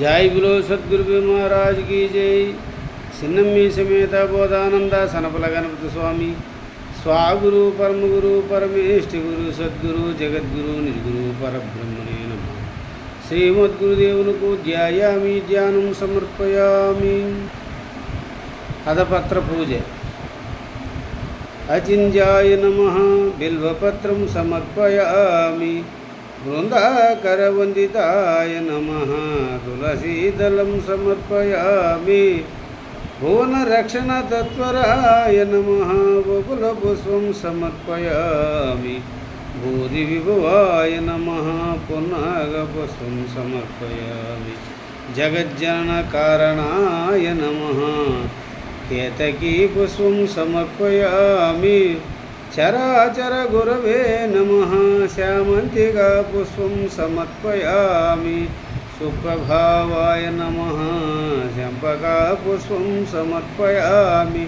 Joy బిలో సద్గురు మహారాజ్ కీ జై. చిన్నమ్మి సమేత బోధానంద సనపల గణపతి స్వామి. స్వాగురు పరమగురు పరమేష్ఠి గురు సద్గురు జగద్గురు నిజగురు పరబ్రహ్మణే నమ. శ్రీమద్గురుదేవునకు ధ్యాయామి ధ్యానం సమర్పయామి. అధపత్ర పూజ. అచింజాయ నమ. బిల్వపత్రం సమర్పయామి. బృందాకరవందితాయ నమ. తులసీదళం సమర్పయామి. భువనరక్షణతత్వరాయ నమ. బకులపుష్పం సమర్పయామి. భూరి విభవాయ నమ. పున్నాగపుష్పం సమర్పయామి. జగజ్జనకారణాయ నమ. కేతకీ పుష్పం సమర్పయామి. చరాచర గురవే నమ శ్యామంతిగా పుష్పం సమర్పయామి సుప్రభావాయ నమ చంపకా పుష్పం సమర్పయామి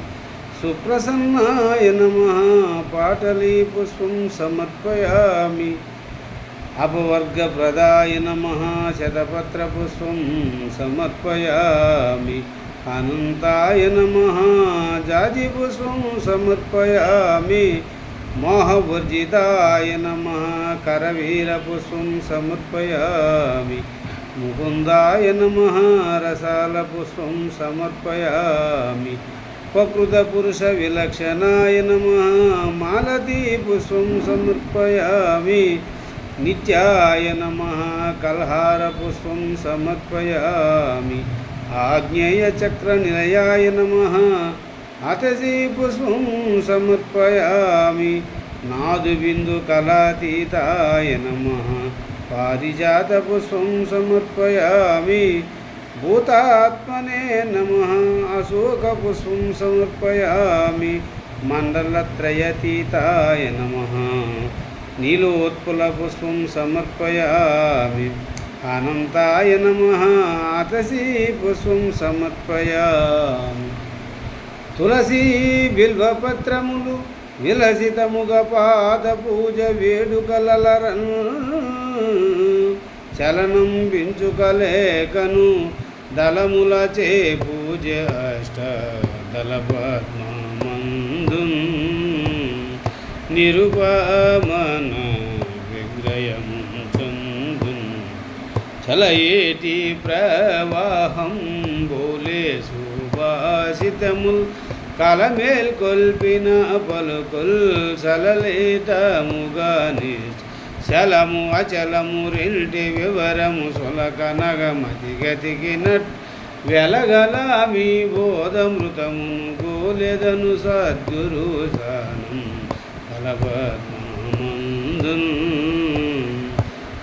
సుప్రసన్నాయ నమ పాటలీ పుష్పం సమర్పయామి అపవర్గప్రదాయ నమ శతపత్రపుష్పం సమర్పయామి అనంతాయ నమ జాజిపుష్పం సమర్పయామి మోహవర్జితాయ నమ కరవీరపుష్పం సమర్పయామి. ముకుందాయ నమ రసాల పుష్పం సమర్పయామి. ప్రకృతపురుష విలక్షణాయ నమ మాలతీ పుష్పం సమర్పయామి. నిత్యాయ నమ కల్హార పుష్పం సమర్పయామి. ఆజ్ఞేయ చక్ర నిలయాయ నమ అతసీ పుష్పం సమర్పయామి నాదుబిందుకలాతీతాయ నమ. పారిజాత పుష్పం సమర్పయామి. భూతాత్మనే నమ. అశోక పుష్పం సమర్పయామి. మండలత్రయతీతాయ నమ. నీలోత్పుల పుష్పం సమర్పయామి. అనంతాయ నమ. అతసీ పుష్పం సమర్పయామి. తులసీ బిల్వపత్రములు విలసితముగ పాద పూజ వేడుకలరన్ చలనం పెంచుకలేకను దళముల చే పూజ అష్ట దళ పద్మమందు నిరుపమన విగ్రయము చందున్ చలయేటి ప్రవాహం బోలే సుభాషితముల్ కలమేల్ కొల్పిన పలుకుల్ సలలితముగా శలము అచలము రెంటి వివరము సులక నగమతి గతికి నట్ మీ బోధమృతమును గోలెదను సద్గురు సానం కలపద్మందున్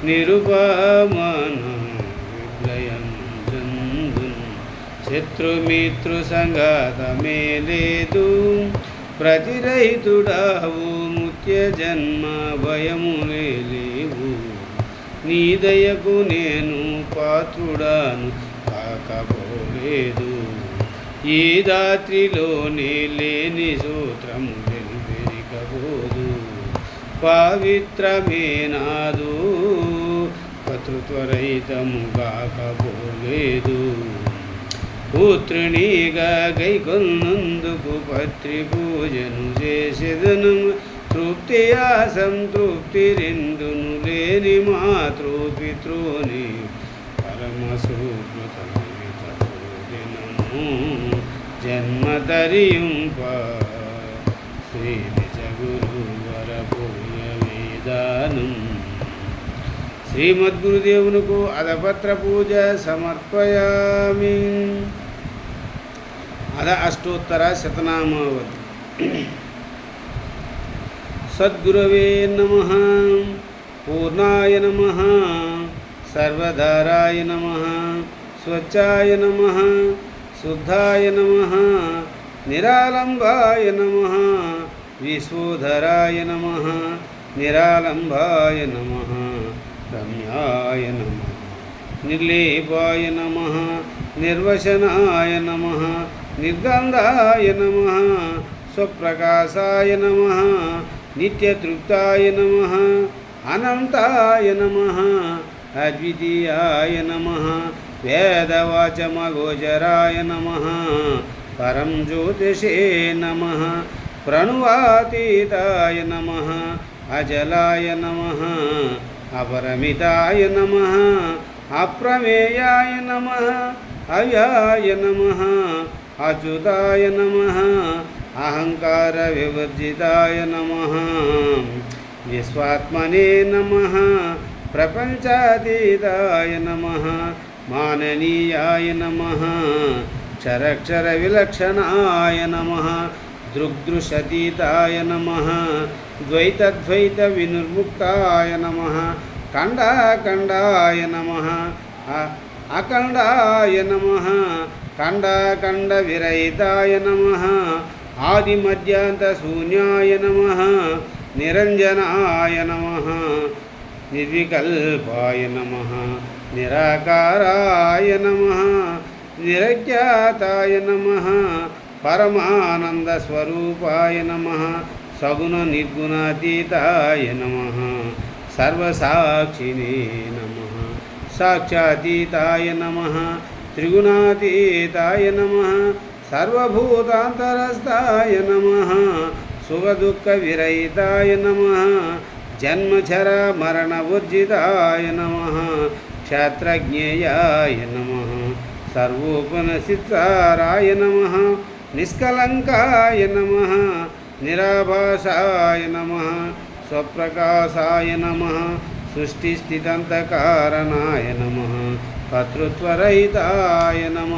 నిరుపమన విప్లయం చందున్ శత్రుమిత్రు సంగతమే లేదు ప్రతిరైతుడావు ముత్య జన్మ భయములే లేవు నీ దయకు నేను పాత్రుడాను కాకపోలేదు. ఈ దాత్రిలోనే లేని సూత్రము వెలుపెరికబోదు పవిత్రమే నాదు. కతృత్వరహితము కాకపోలేదు. పుత్రునిగా గైకొన్నందుకు పత్రి పూజను చేసేదను. తృప్తి సంతృప్తి రెండును లేని మాతృ పితృని సుకృతము జన్మ తరియుంప శ్రీ నిజ గురువర పూయ వేదానం శ్రీమద్గురుదేవునకు అధపత్ర పూజ సమర్పయామి. अतः अष्टोत्तरा शतनामवत्। सद्गुरवे नमः पूर्णाय नमः सर्वधाराय नमः स्वच्छाय नमः शुद्धाय नमः निरालम्भाय नमः विश्वधराय नमः निरालम्भाय नमः रम्याय नमः निर्लीपाय नमः निर्वचनाय नमः నిర్గంధాయ నమ స్వప్రకాశాయ నమ నిత్యతృప్తాయ నమ అనంతాయ నమ అద్వితీయాయ నమ వేదవాచమగోచరాయ నమ పరం జ్యోతిషే నమ ప్రణువాతీతాయ నమ అజలాయ నమ అపరమితాయ నమ అప్రమేయాయ నమ అయాయ నమ అచ్యుతాయ నమ అహంకార వివర్జితాయ నమ విశ్వాత్మనే నమ ప్రపంచాతీతాయ నమ మాననీయాయ నమ క్షరక్షర విలక్షణాయ నమ దృగ్దృశతీతాయ నమ ద్వైతద్వైత వినిర్ముక్తాయ నమ ఖండాఖండాయ నమ అఖండాయ నమ ఖండాఖండ విరహితాయ నమ ఆదిమధ్యాంత శూన్యాయ నమ నిరంజనాయ నమ నిర్వికల్పాయ నమ నిరాకారాయ నమ నిరజ్ఞాతాయ నమ పరమానందస్వరూపాయ నమ సగుణ నిర్గుణాతీతాయ నమ సర్వసాక్షినే నమ సాక్షాతీతాయ నమ త్రిగుణాతీతాయ నమ. సర్వభూతాంతరస్థాయ నమ. సుఖదుఃఖ విరహితాయ నమ. జన్మచర మరణవర్జితాయ నమ. క్షేత్రజ్ఞేయాయ నమ. సర్వోపనసితారాయ నమ. నిష్కలంకాయ నమ. నిరాభాషాయ నమ. స్వప్రకాశాయ నమ. సృష్టిస్థితంతకారణాయ నమ. కర్తృత్వరహితాయ నమ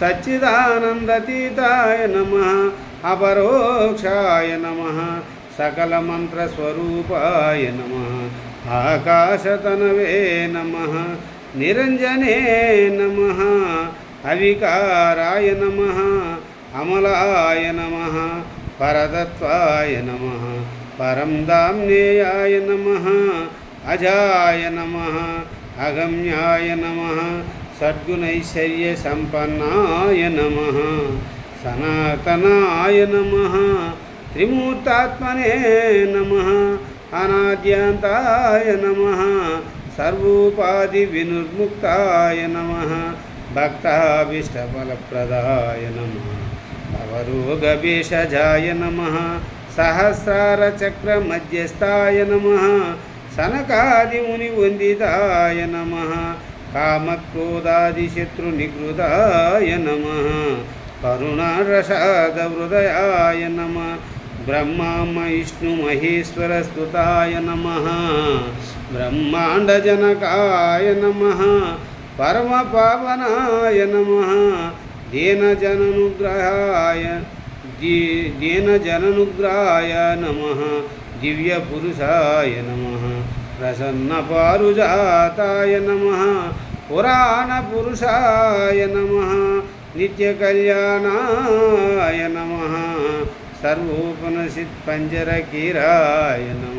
సచ్చిదానందతీతాయ నమ అపరోక్షాయ నమ సకలమంత్రస్వరూపాయ నమ ఆకాశతనవే నమ నిరంజనే నమ అవికారాయ నమ అమలాయ నమ పరతత్వాయ నమ పరం దామ్నేయాయ నమ అజాయ నమ అగమ్యాయ నమ. సద్గుణైశ్వర్య సంపన్నాయ నమ. సనాతనాయ నమ. త్రిమూర్తాత్మనే నమ. అనాద్యాంతాయ నమ. సర్వోపాధి వినుర్ముక్తాయ నమ. భక్తాభీష్టఫలప్రదాయ నమ. భవరోగభేషజాయ నమ. సహస్రారచక్రమధ్యస్థాయ నమ. సనకాదిమునివందితాయ నమ కామక్రోధాదిశత్రునిగృదాయ నమ కరుణారసాద హృదయాయ నమ బ్రహ్మ విష్ణు మహేశ్వర మహేశ్వరస్తుతాయ నమ బ్రహ్మాండజనకాయ నమ పరమ పావనాయ నమ దీనజననుగ్రహాయ దీ దీనజననుగ్రహాయ నమ దివ్యపురుషాయ నమ. ప్రసన్నపారుజాతాయ నమ పురాణపురుషాయ నమ నిత్యకళ్యాణాయ నమ సర్వోపనిషత్ పంజరకీరాయ నమ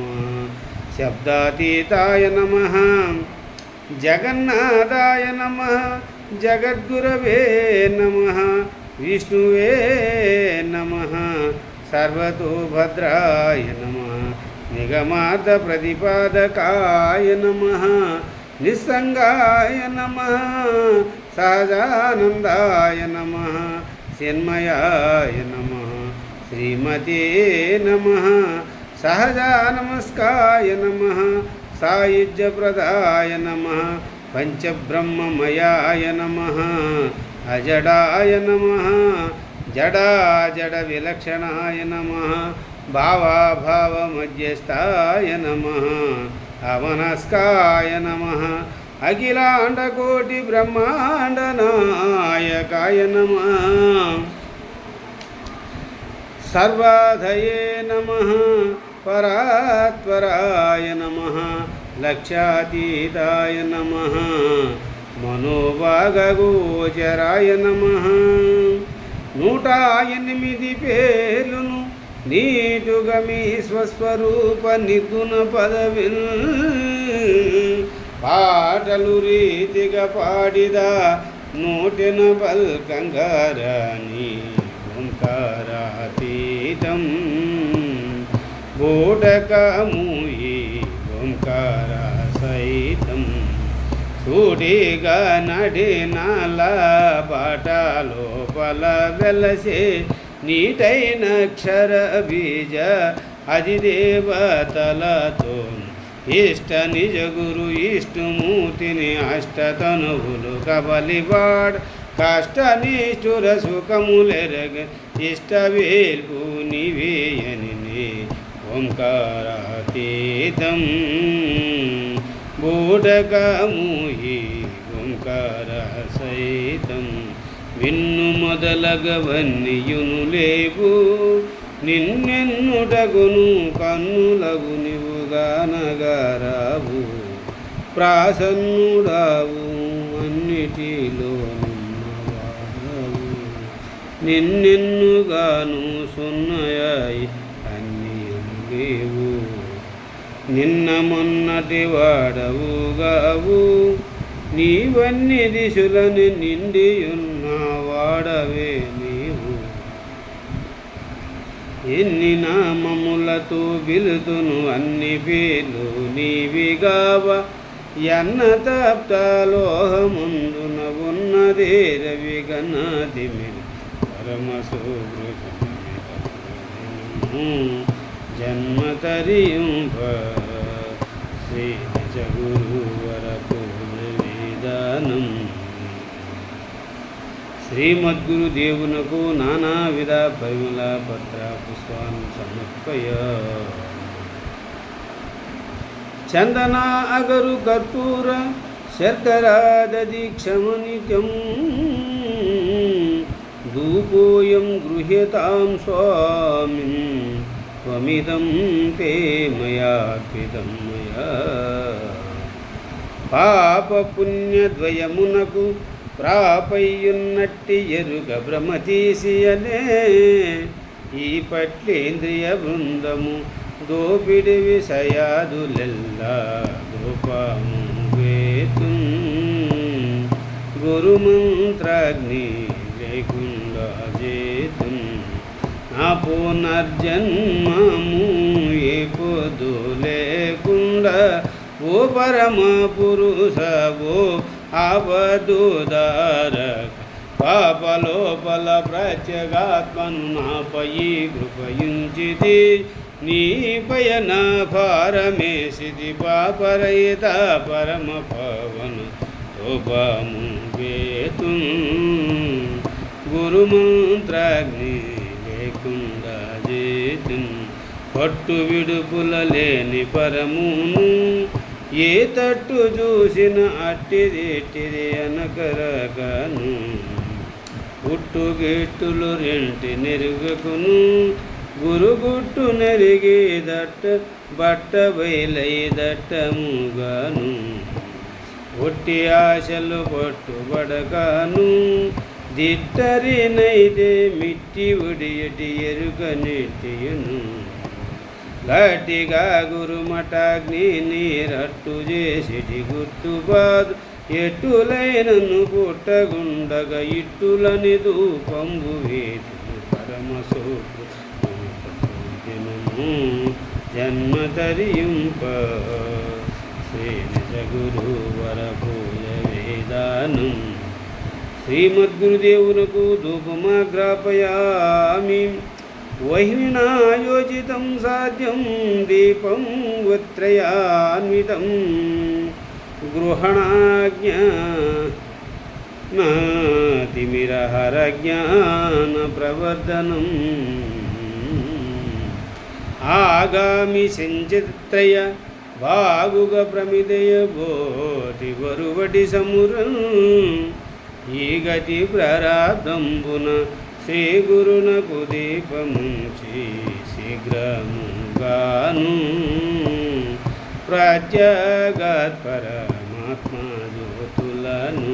శబ్దాతీతాయ నమ జగన్నాథాయ నమ జగద్గురవే నమ విష్ణువే నమ సర్వతోభద్రాయ నమ నిగమాత ప్రతిపాదకాయ నమ నిస్సంగాయ నమ సహజానందాయ నమ చిన్మయాయ నమ శ్రీమతే నమ సహజా నమస్కాయ నమ సాయుజ్యప్రదాయ నమ పంచబ్రహ్మమయాయ నమ అజడాయ నమ జడా జడ విలక్షణాయ నమ భావాభావమధ్యస్థాయ నమ అవనస్కాయ నమ అఖిలాండకోటి బ్రహ్మాండ నాయకాయ నమ. సర్వాధయే నమ పరాత్పరాయ నమ లక్ష్యాతీతాయ నమ మనోభాగోచరాయ నమ. నూట ఎనిమిది పేర్లును నీటుగా మీ స్వస్వరూప నిర్గుణ పదవి పాటలు రీతిగా పాడిదా నూటిన పల్కంగారాని ఓంకారాతీతం బోటకము ఈ ఓంకార సహితం సూటిగా నడినాల బాట లోపల వెలసే నీటైన క్షర బీజ అది దేవతలతో ఇష్ట నిజ గురు ఇష్టమూర్తిని అష్టతనువులు కబలివాడ్ కష్ట నిష్ఠుర సుఖములెరగ ఇష్ట వేల్పు నివేయని ఓంకారాతీతం. బూడకముహీ ఓంకార సైతం విన్ను మొదలగవన్నీయును లేవు. నిన్నెన్నుటగును కన్నులగు నీవుగానగారావు ప్రాసన్నుడావు అన్నిటిలో నిన్నవాడవు నిన్నెన్నుగాను సున్నయాయి అన్ని లేవు నిన్న మొన్నటి వాడవుగావు నీవన్ని దిశులని నిండియున్న వాడవే నీవు. ఎన్ని నామములతో బిలుతును అన్ని వేలు నీవిగావ ఎన్న తప్తలోహముందున ఉన్నదే రవి గణాది పరమ సుహృతము శ్రీ నిజ గురువర పూర్ణవేదానం శ్రీమద్గురు దేవునకు నానావిధ పరిమళ పత్ర పుష్పాన్ని సమర్పయ. చందన అగరు కర్పూర శర్కరాదీక్షము నిత్యం ధూపోయం గృహ్యతాం స్వామి త్వమిదం తే మయార్పితం మయా. పాప పుణ్యద్వయమునకు ప్రాపయ్యున్నట్టి ఎరుగ భ్రమతీసియనే ఈ పట్లేంద్రియ బృందము దోపిడి విషయాదులెల్లా దోపము వేతు. గురుమంత్రాగ్ని లేకుండా చేతు. నా పునర్జన్మము ఏ పొద్దు లేకుండా. ఓ పరమ పురుష ఓ ఆపదుదారక పాపలోపల ప్రత్యగాత్మను నాపయి కృపయించితి. నీపయన భారమేసిది పాపరయిత పరమ పవన శోభము వేతు. గురుమంత్రాగ్ని లేకుండా చేతు. పట్టు విడుపుల లేని పరమును ఏ తట్టు చూసిన అట్టిదిట్టిది అనకరగాను గుట్టు గిట్టులు రెంటి నెరుగుకును. గురుగుట్టు నెరిగి దట్ట బట్ట బయలై దట్టముగాను ఒట్టి ఆశలు పట్టుబడగాను దిట్టరినైతే మిట్టి ఒడియటి ఎరుక నెట్టియును. గట్టిగా గురుమటాగ్ని నీరట్టు చేసిటి గుర్తుబాదు. ఎట్టులైనను పుట్టగుండగ ఇట్టులని దూపంబు వేటు పరమ జన్మ తరింప శ్రీ నిజ గురువర పూజ వేదానం. శ్రీమద్గురుదేవునకు ధూపమాగ్రాపయామి. వహినాయోజితం సాధ్యం దీపం ఉత్రయాన్వితం గృహణాజ్ఞా తిమిరహరజ్ఞాన ప్రవర్ధనం. ఆగామి సంచిత్రయ బాగుగ ప్రమిదయ బోటి వరువటి సమురం ఈ గతి ప్రారంభంబున శ్రీ గురునకు దీపముంచి శీఘ్రముగాను ప్రత్యగత్ పరమాత్మ జ్యోతులను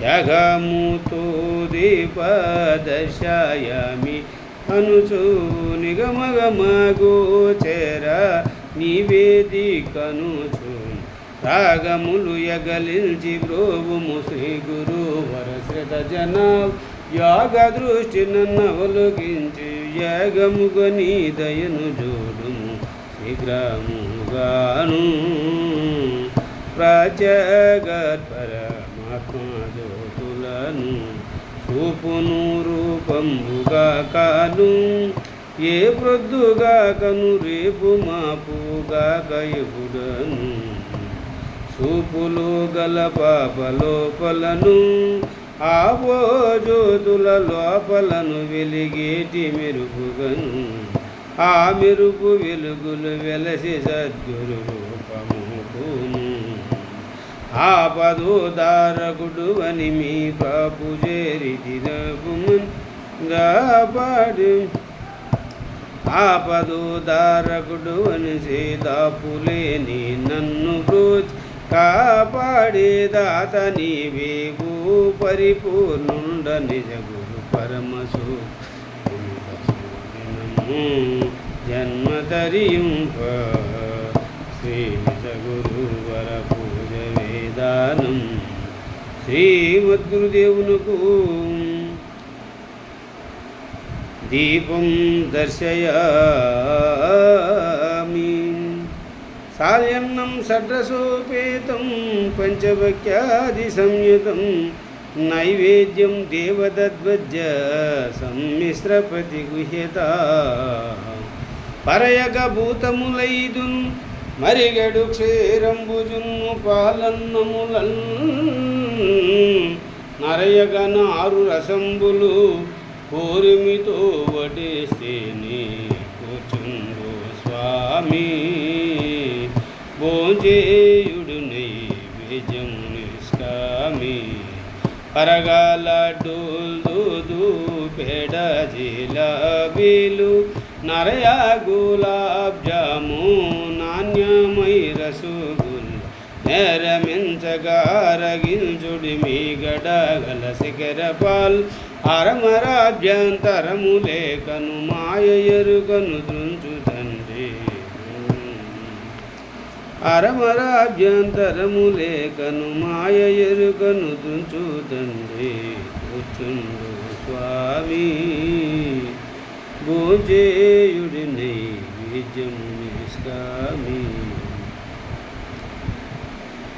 జగముతో దీపదర్శయామి అనుచు నిగమగమగోచర నివేదికనుచు రాగములు ఎగలించి బ్రోవుము శ్రీ గురు వరశ్రత జనాభ యాగ దృష్టి నన్నవలొకించి యాగముగ నీ దయను జోడుము శీఘ్రముగాను. ప్రత్యగర్పరమాత్మ చూపును రూపంబుగా కాను. ఏ ప్రొద్దుగాకను రేపు మాపుగా ఎప్పుడను చూపులు గల పాపలోపలను ఆవో జ్యోతుల లోపలను వెలిగేటి మెరుపుగను. ఆ మెరుపు వెలుగులు వెలసి సద్గురు రూపముకును. ఆపదోదారకుడు అని మీ పాపు చేరితిరపుమన్ గాపాడు ఆపదోదారకుడు అని సీతాపులేని నన్ను రోజు కాపాడేదాత నీవేవు పరిపూర్ణుండ నిజ గురు పరమసు జన్మ తరియుంప శ్రీ నిజ గురువర పూజ వేదానం శ్రీమద్గురుదేవునకు దీపం దర్శయా సాల్యన్నం షడ్రసోపేతం పంచభక్యాది సంయుతం నైవేద్యం దేవదద్వజ్జ సమ్మిశ్రపతి గుహ్యత. పరయగ భూతములైదున్ మరిగడు క్షీరంబుజున్ను పాలన్నములన్ నరయగన ఆరు రసంబులు కోరిమితో వడేస్తేనే కూర్చుండు స్వామి. భోజేయుడు నైవేద్యము నిష్కామి పరగాల డోల్దు పేడ జిలాబీలు నరయ గులాబ్ జాము నాణ్యమై రసగుల్. నేరమించగారగించుడి మీ గడగల శిఖరపాల్. పాల్ అరమరాభ్యంతరము లేకను మాయ ఎరుకను అరమరాభ్యంతరము లేకను మాయ ఎరుకను దృంచు కూర్చుండు స్వామి. భోజేయుడి నైవేద్యము నిష్కామి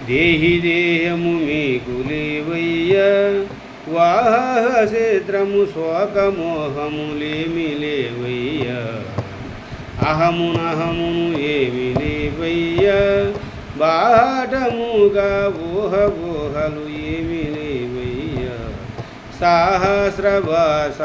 దేహి దేహము మీకు లేవయ్యా. వాహసేత్రము శోకమోహములేమి లేవయ్యా. అహమునహమును ఏమి లేవయ్యా బాటముగా ఊహ ఊహలు ఏమి లేవయ్య. సహస్రవాస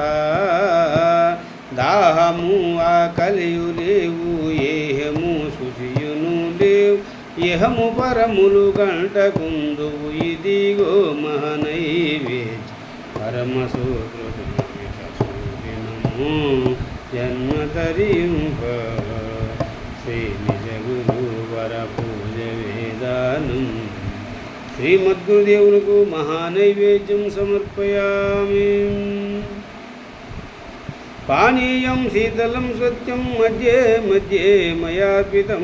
దాహము ఆకలియు లేవు ఏహము శుచియును లేవు. ఇహము పరములు గంట కుందువు ఇదిగో మహనైవేద్య. పరమసూత్రము జన్మ తరింప శ్రీ నిజ గురు వర పూజ వేదానం శ్రీమద్గురుదేవులకు మహానైవేద్యం సమర్పయామి. పానీయం శీతలం సత్యం మధ్యే మధ్యే మయార్పితం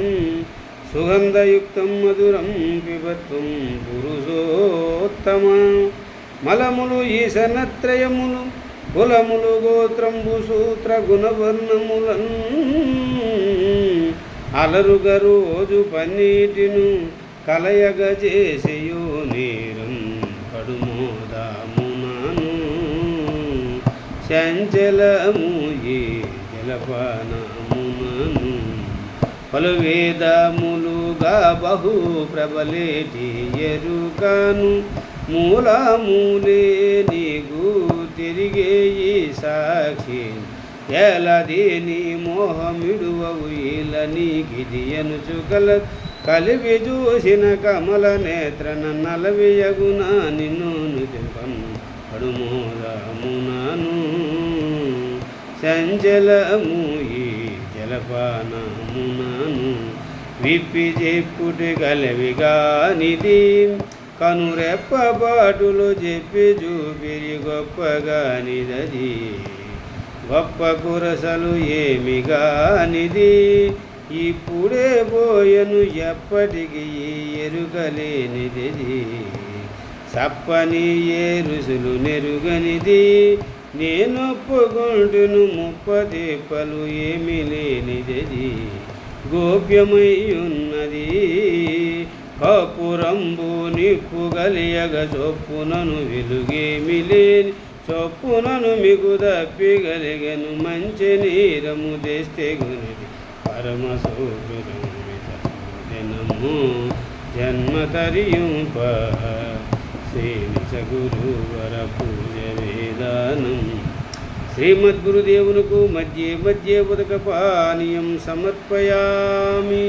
సుగంధయుక్తం మధురం పిబత్వం పురుషోత్తమ. మలములు ఈశనత్రయములు కులములు గోత్రంబు సూత్ర గుణవర్ణములన్. అలరుగ రోజు పన్నీటిను కలయగజేసేయో శరీరం కడుమోదామునాను చంచలము ఏ జలపానమునను పలు వేదములుగా బహు ప్రబలేటి ఎరుకను మూలమూలే నీగు తిరిగే ఈ సాక్షి ఎలదేని మోహమిడువవు ఇలని గిదియనుచుకల కలిపి చూసిన కమల నేత్రన నలవియగున నిన్ను నిజపన్ను పడుమోదమునను సంచలము ఈ జలపానమునను విప్పి చెప్పుటి గలవిగా నిధి. కనురెప్పబాటులు చెప్పి చూపిరి గొప్పగా నిదది గొప్ప కురసలు ఏమిగా నిధి? ఇప్పుడే పోయను ఎప్పటికి ఎరుగలేనిది సప్పని ఏ రుసులు నెరుగనిది. నేనొప్పుకుంటును ముప్పదీపలు ఏమి లేనిది గోప్యమై ఉన్నది కపురంబు నిప్పు గలియగ చొప్పునను వెలుగేమి లేని. చొప్పునను మీకు దప్పిగలిగను మంచి నీరము దేస్తే గునిది పరమ సౌకర్యము జన్మ తరియుంప శ్రీనిచ గురువర పూజ వేదానం శ్రీమద్గురుదేవునకు మధ్య మధ్య ఉదక పానీయం సమర్పయామి.